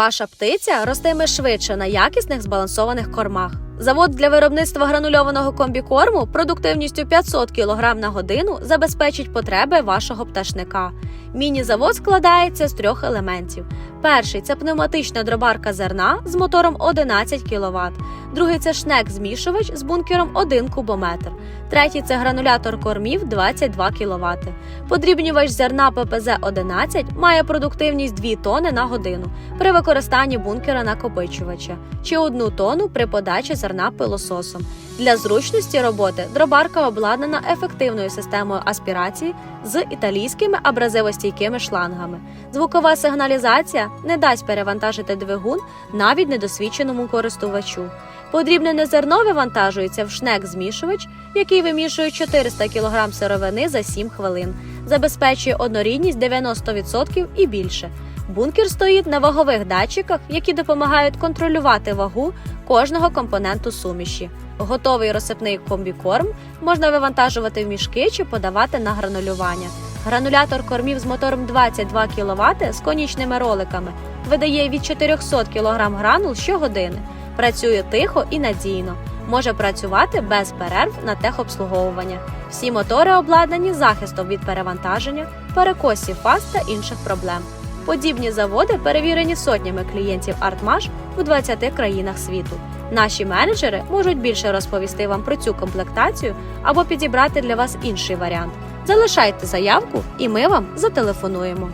Ваша птиця ростиме швидше на якісних збалансованих кормах. Завод для виробництва гранульованого комбікорму продуктивністю 500 кг на годину забезпечить потреби вашого пташника. Міні-завод складається з трьох елементів. Перший це пневматична дробарка зерна з мотором 11 кВт. Другий це шнек-змішувач з бункером 1 кубометр. Третій це гранулятор кормів 22 кВт. Подрібнювач зерна ППЗ-11 має продуктивність 2 тони на годину при використанні бункера накопичувача чи 1 тонну при подачі зерна пилососом. Для зручності роботи дробарка обладнана ефективною системою аспірації з італійськими абразивостійкими шлангами. Звукова сигналізація не дасть перевантажити двигун навіть недосвідченому користувачу. Подрібнене зерно вивантажується в шнек-змішувач, який вимішує 400 кг сировини за 7 хвилин, забезпечує однорідність 90% і більше. Бункер стоїть на вагових датчиках, які допомагають контролювати вагу кожного компоненту суміші. Готовий розсипний комбікорм можна вивантажувати в мішки чи подавати на гранулювання. Гранулятор кормів з мотором 22 кВт з конічними роликами видає від 400 кг гранул щогодини. Працює тихо і надійно. Може працювати без перерв на техобслуговування. Всі мотори обладнані захистом від перевантаження, перекосів фаз та інших проблем. Подібні заводи перевірені сотнями клієнтів Артмаш у 20 країнах світу. Наші менеджери можуть більше розповісти вам про цю комплектацію або підібрати для вас інший варіант. Залишайте заявку, і ми вам зателефонуємо.